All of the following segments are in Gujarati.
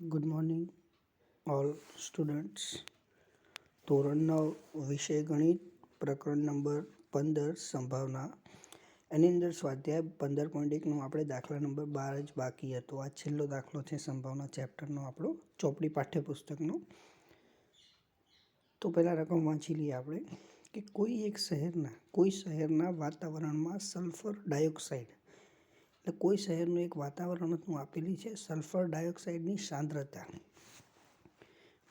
ગુડ મોર્નિંગ ઓલ સ્ટુડન્ટ્સ ધોરણ નવ વિષય ગણિત, પ્રકરણ નંબર પંદર, સંભાવના. એની અંદર સ્વાધ્યાય પંદર પોઈન્ટ એકનો આપણે દાખલા નંબર બાર જ બાકી હતો. આ છેલ્લો દાખલો છે સંભાવના ચેપ્ટરનો આપણો, ચોપડી પાઠ્યપુસ્તકનો. તો પહેલાં રકમ વાંચી લઈએ આપણે કે કોઈ એક શહેરના, કોઈ શહેરના વાતાવરણમાં સલ્ફર ડાયોક્સાઇડ એટલે કોઈ શહેરનું એક વાતાવરણ હું આપેલી છે, સલ્ફર ડાયોક્સાઇડની સાંદ્રતા.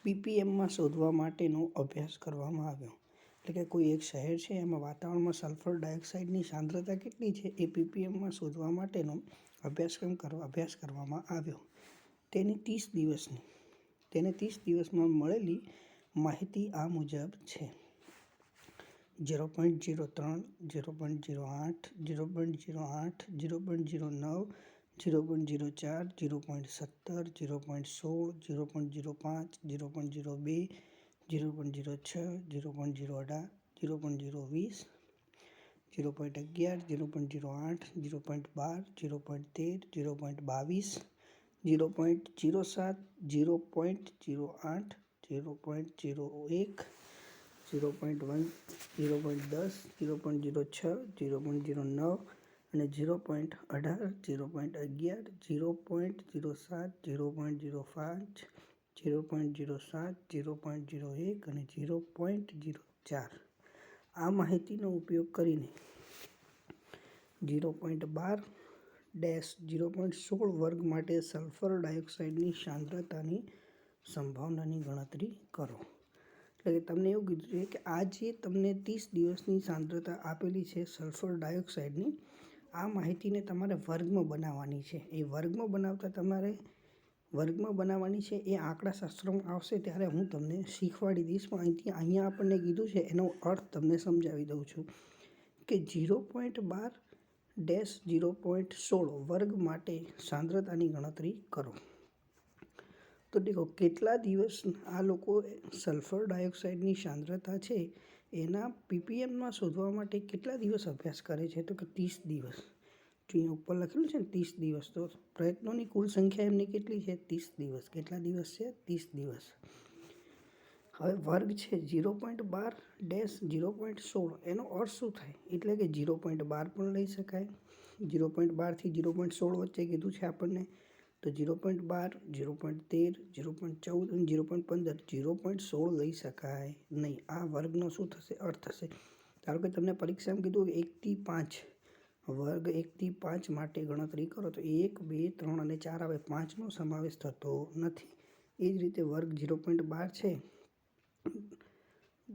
પીપીએમમાં શોધવા માટેનો અભ્યાસ કરવામાં આવ્યો. એટલે કે કોઈ એક શહેર છે, એમાં વાતાવરણમાં સલ્ફર ડાયોક્સાઇડની સાંદ્રતા કેટલી છે, એ પીપીએમમાં શોધવા માટેનો અભ્યાસક્રમ કરવા, અભ્યાસ કરવામાં આવ્યો. તેની ત્રીસ દિવસની, તેને ત્રીસ દિવસમાં મળેલી માહિતી આ મુજબ છે. ઝીરો પોઈન્ટ ઝીરો ત્રણ ઝીરો પોઈન્ટ ઝીરો આઠ ઝીરો પોઈન્ટ ઝીરો આઠ ઝીરો પોઈન્ટ ઝીરો નવ ઝીરો પોઈન્ટ ઝીરો ચાર ઝીરો પોઈન્ટ સત્તર ઝીરો પોઈન્ટ સોળ ઝીરો પોઈન્ટ ઝીરો પાંચ ઝીરો પોઈન્ટ ઝીરો બે ઝીરો પોઈન્ટ ઝીરો છ ઝીરો પોઈન્ટ ઝીરો અઢાર ઝીરો પોઈન્ટ ઝીરો વીસ ઝીરો પોઈન્ટ અગિયાર ઝીરો પોઈન્ટ ઝીરો આઠ ઝીરો પોઈન્ટ બાર ઝીરો પોઈન્ટ તેર ઝીરો પોઈન્ટ બાવીસ ઝીરો પોઈન્ટ ઝીરો સાત ઝીરો પોઈન્ટ ઝીરો આઠ ઝીરો પોઈન્ટ ઝીરો એક zero point one zero point દસ ઝીરો પોઈન્ટ ઝીરો છ ઝીરો પોઈન્ટ ઝીરો નવ અને ઝીરો પોઈન્ટ અઢાર ઝીરો પોઈન્ટ અગિયાર ઝીરો પોઈન્ટ ઝીરો સાત ઝીરો પોઈન્ટ ઝીરો પાંચ ઝીરો પોઈન્ટ ઝીરો સાત ઝીરો પોઈન્ટ ઝીરો એક અને ઝીરો પોઈન્ટ ઝીરો ચાર આ માહિતીનો ઉપયોગ કરીને ઝીરો પોઈન્ટ બાર ડેશ ઝીરો પોઈન્ટ સોળ વર્ગ માટે સલ્ફર ડાયોક્સાઇડની સાંદ્રતાની સંભાવનાની ગણતરી કરો એટલે તમને એવું કીધું છે કે આ જે તમને ત્રીસ દિવસની સાંદ્રતા આપેલી છે સલ્ફર ડાયોક્સાઇડની, આ માહિતીને તમારે વર્ગમાં બનાવવાની છે. એ વર્ગમાં બનાવતા તમારે, વર્ગમાં બનાવવાની છે, એ આંકડા શાસ્ત્રમાં આવશે ત્યારે હું તમને શીખવાડી દઈશ. પણ અહીંથી અહીંયા આપણને કીધું છે, એનો અર્થ તમને સમજાવી દઉં છું કે ઝીરો પોઈન્ટ બાર ડેશ ઝીરો પોઈન્ટ સોળ વર્ગ માટે સાંદ્રતાની ગણતરી કરો. તો દેખો, કેટલા દિવસ આ લોકો સલ્ફર ડાયોક્સાઇડની સાંદ્રતા છે, એના પીપીએમમાં શોધવા માટે કેટલા દિવસ અભ્યાસ કરે છે? તો કે ત્રીસ દિવસ. જો અહીંયા ઉપર લખેલું છે ને, ત્રીસ દિવસ, તો પ્રયત્નોની કુલ સંખ્યા એમની કેટલી છે? ત્રીસ દિવસ. કેટલા દિવસ છે? ત્રીસ દિવસ. હવે વર્ગ છે ઝીરો પોઈન્ટ બાર ડેશ ઝીરો પોઈન્ટ સોળ. એનો અર્થ શું થાય? એટલે કે ઝીરો પોઈન્ટ બાર પણ લઈ શકાય. ઝીરો પોઈન્ટ બારથી ઝીરો પોઈન્ટ સોળ વચ્ચે કીધું છે આપણને. તો ઝીરો પોઈન્ટ બાર ઝીરો પોઈન્ટ તેર ઝીરો પોઈન્ટ ચૌદ અને ઝીરો પોઈન્ટ પંદર ઝીરો પોઈન્ટ સોળ લઈ શકાય નહીં આ વર્ગનો શું થશે અર્થ થશે ધારો કે તમને પરીક્ષામાં કીધું કે એકથી પાંચ વર્ગ એકથી પાંચ માટે ગણતરી કરો તો એક બે ત્રણ અને ચાર આવે પાંચનો સમાવેશ થતો નથી એ જ રીતે વર્ગ ઝીરો પોઈન્ટ બાર છે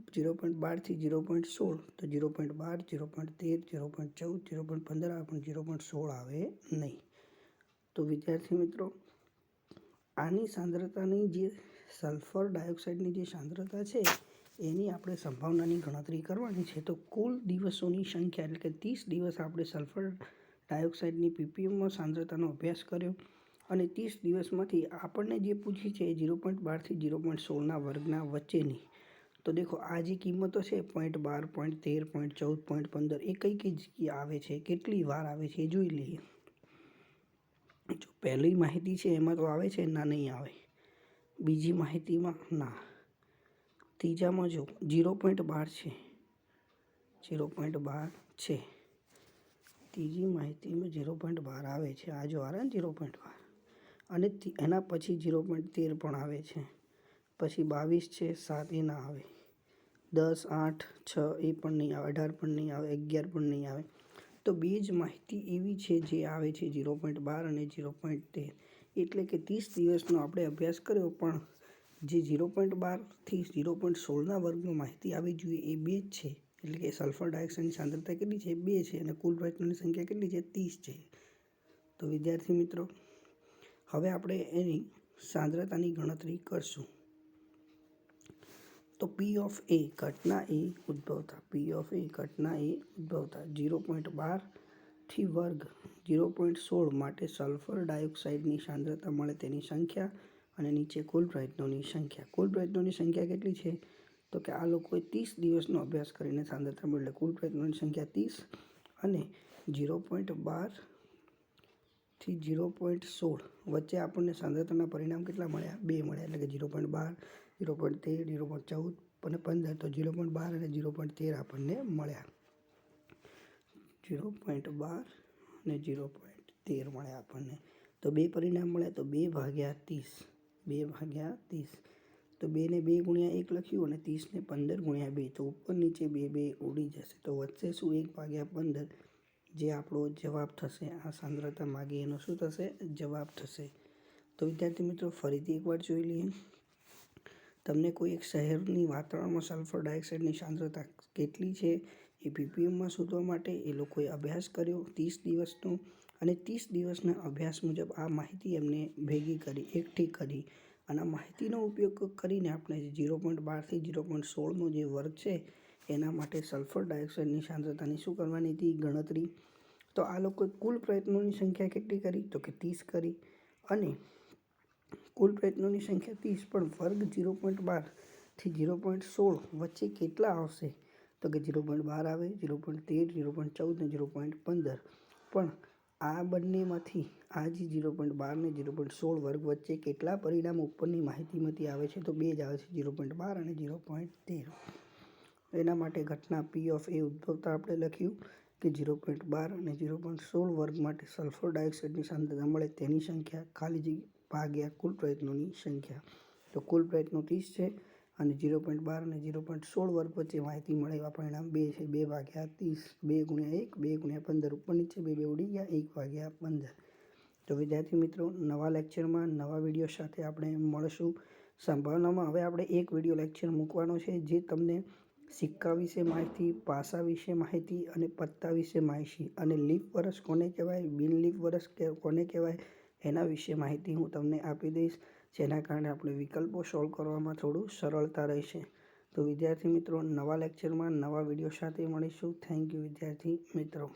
ઝીરો પોઈન્ટ બારથી ઝીરો પોઈન્ટ સોળ તો ઝીરો પોઈન્ટ બાર ઝીરો પોઈન્ટ તેર ઝીરો પોઈન્ટ ચૌદ ઝીરો પોઈન્ટ પંદર આવે પણ ઝીરો પોઈન્ટ સોળ આવે નહીં તો વિદ્યાર્થી મિત્રો, આની સાંદ્રતાની જે સલ્ફર ડાયોક્સાઇડની જે સાંદ્રતા છે, એની આપણે સંભાવનાની ગણતરી કરવાની છે. તો કુલ દિવસોની સંખ્યા એટલે કે ત્રીસ દિવસ આપણે સલ્ફર ડાયોક્સાઇડની પીપીએમમાં સાંદ્રતાનો અભ્યાસ કર્યો અને ત્રીસ દિવસમાંથી આપણને જે પૂછી છે ઝીરો પોઈન્ટ બારથી ઝીરો પોઈન્ટ સોળના વર્ગના વચ્ચેની. તો દેખો, આ જે કિંમતો છે પોઈન્ટ બાર, પોઈન્ટ તેર, પોઈન્ટ ચૌદ, પોઈન્ટ પંદર, એ કઈ કઈ આવે છે, કેટલી વાર આવે છે એ જોઈ લઈએ. જો પહેલી માહિતી છે એમાં તો આવે છે ના નહીં આવે. બીજી માહિતીમાં ના. ત્રીજામાં જો ઝીરો પોઈન્ટ બાર છે. ઝીરો પોઈન્ટ બાર છે. ત્રીજી માહિતીમાં ઝીરો પોઈન્ટ બાર આવે છે. આ જો આવે ને ઝીરો પોઈન્ટ બાર. અને એના પછી ઝીરો પોઈન્ટ તેર પણ આવે છે. પછી બાવીસ છે, સાત એ ના આવે. દસ, આઠ, છ એ પણ નહીં આવે, અઢાર પણ નહીં આવે, અગિયાર પણ નહીં આવે. તો બે જ માહિતી એવી છે જે આવે છે ઝીરો પોઈન્ટ બાર અને ઝીરો પોઈન્ટ તેર. એટલે કે ત્રીસ દિવસનો આપણે અભ્યાસ કર્યો, પણ જે ઝીરો પોઈન્ટ બારથી ઝીરો પોઈન્ટ સોળના વર્ગમાં માહિતી આવી જોઈએ એ બે જ છે. એટલે કે સલ્ફર ડાયોક્સાઇડની સાંદ્રતા કેટલી છે? બે છે અને કુલ પ્રયત્નોની સંખ્યા કેટલી છે? ત્રીસ છે. તો વિદ્યાર્થી મિત્રો, હવે આપણે એની સાંદ્રતાની ગણતરી કરશું. તો પી ઓફ એ ઘટના એ ઉદ્ભવતા. પી ઓફ એ ઘટના એ ઉદ્ભવતા. ઝીરો પોઈન્ટ બારથી વર્ગ. ઝીરો પોઈન્ટ સોળ માટે સલ્ફર ડાયોક્સાઇડની સાંદ્રતા મળે તેની સંખ્યા અને નીચે કુલ પ્રયત્નોની સંખ્યા. કુલ પ્રયત્નોની સંખ્યા કેટલી છે? તો કે આ લોકોએ ત્રીસ દિવસનો અભ્યાસ કરીને સાંદ્રતા મળે કુલ પ્રયત્નોની સંખ્યા ત્રીસ અને ઝીરો પોઈન્ટ બારથી ઝીરો પોઈન્ટ સોળ. વચ્ચે આપણને સાંદ્રતાના પરિણામ કેટલા મળ્યા? બે મળ્યા. એટલે કે ઝીરો પોઈન્ટ બાર ઝીરો પોઈન્ટ તેર, ઝીરો પોઈન્ટ ચૌદ અને પંદર તો ઝીરો પોઈન્ટ બાર અને ઝીરો પોઈન્ટ તેર આપણને મળ્યા. ઝીરો પોઈન્ટ બાર અને ઝીરો પોઈન્ટ તેર મળ્યા આપણને. તો બે પરિણામ મળ્યા તો બે ભાગ્યા ત્રીસ. બે ભાગ્યા ત્રીસ. તો બેને બે ગુણ્યા એક લખ્યું અને ત્રીસને પંદર ગુણ્યા બે. તો ઉપર નીચે બે બે ઉડી જશે. તો વચ્ચે શું એક ભાગ્યા પંદર? જે આપણો જવાબ થશે. આ સાંદ્રતા માગી એનો શું થશે? જવાબ થશે. તો વિદ્યાર્થી મિત્રો, ફરીથી એકવાર જોઈ લઈએ. તમને કોઈ એક શહેરની વાતાવરણમાં સલ્ફર ડાયોક્સાઇડની સાંદ્રતા કેટલી છે એ પીપીએમમાં શોધવા માટે એ લોકોએ અભ્યાસ કર્યો ત્રીસ દિવસનો અને ત્રીસ દિવસના અભ્યાસ મુજબ આ માહિતી એમને ભેગી કરી, એકઠી કરી. અને આ માહિતીનો ઉપયોગ કરીને આપણે ઝીરો પોઈન્ટ બારથી ઝીરો પોઈન્ટ સોળનો જે વર્ગ છે, એના માટે સલ્ફર ડાયોક્સાઇડની સાંદ્રતાની શું કરવાની હતી? ગણતરી. તો આ લોકોએ કુલ પ્રયત્નોની સંખ્યા કેટલી કરી? તો કે ત્રીસ કરી. અને કુલ પ્રયત્નોની સંખ્યા ત્રીસ પણ વર્ગ ઝીરો પોઈન્ટ બારથી ઝીરો પોઈન્ટ સોળ વચ્ચે કેટલા આવશે તો કે ઝીરો પોઈન્ટ બાર આવે ઝીરો પોઈન્ટ તેર ઝીરો પોઈન્ટ ચૌદ ને ઝીરો પોઈન્ટ પંદર પણ આ બંનેમાંથી આ જે ઝીરો પોઈન્ટ બાર ને ઝીરો પોઈન્ટ સોળ વર્ગ વચ્ચે કેટલા પરિણામ ઉપરની માહિતીમાંથી આવે છે તો બે જ આવે છે ઝીરો પોઈન્ટ બાર અને ઝીરો પોઈન્ટ તેર એના માટે ઘટના પી ઓફ એ ઉદ્ભવતા આપણે લખ્યું કે ઝીરો પોઈન્ટ બાર અને ઝીરો પોઈન્ટ સોળ વર્ગ માટે સલ્ફર ડાયોક્સાઇડની સાંદ્રતા મળે તેની સંખ્યા ખાલી જગ્યા ભાગ્યા કુલ પ્રયત્નોની સંખ્યા. તો કુલ પ્રયત્નો ત્રીસ છે અને ઝીરો પોઈન્ટ બાર અને ઝીરો પોઈન્ટ સોળ વર્ગ વચ્ચે માહિતી મળે એવા પરિણામ બે છે. બે ભાગ્યા ત્રીસ, બે ગુણ્યા એક, બે ગુણ્યા પંદર ઉપર નીચે, બે બે ઉડી ગયા, એક ભાગ્યા પંદર. તો વિદ્યાર્થી મિત્રો, નવા લેક્ચરમાં નવા વીડિયો સાથે આપણે મળશું. સંભાવનામાં હવે આપણે એક વીડિયો લેક્ચર મૂકવાનો છે જે તમને સિક્કા વિશે માહિતી, પાસા વિશે માહિતી અને પત્તા વિશે માહિતી અને લીપ વર્ષ કોને કહેવાય, બિન લીપ વરસ કોને કહેવાય એના વિશે માહિતી હું તમને આપી દઈશ, જેના કારણે આપણે વિકલ્પો સોલ્વ કરવામાં થોડું સરળતા રહેશે. તો વિદ્યાર્થી મિત્રો, નવા લેક્ચરમાં નવા વીડિયો સાથે મળીશું. થેન્ક યુ વિદ્યાર્થી મિત્રો.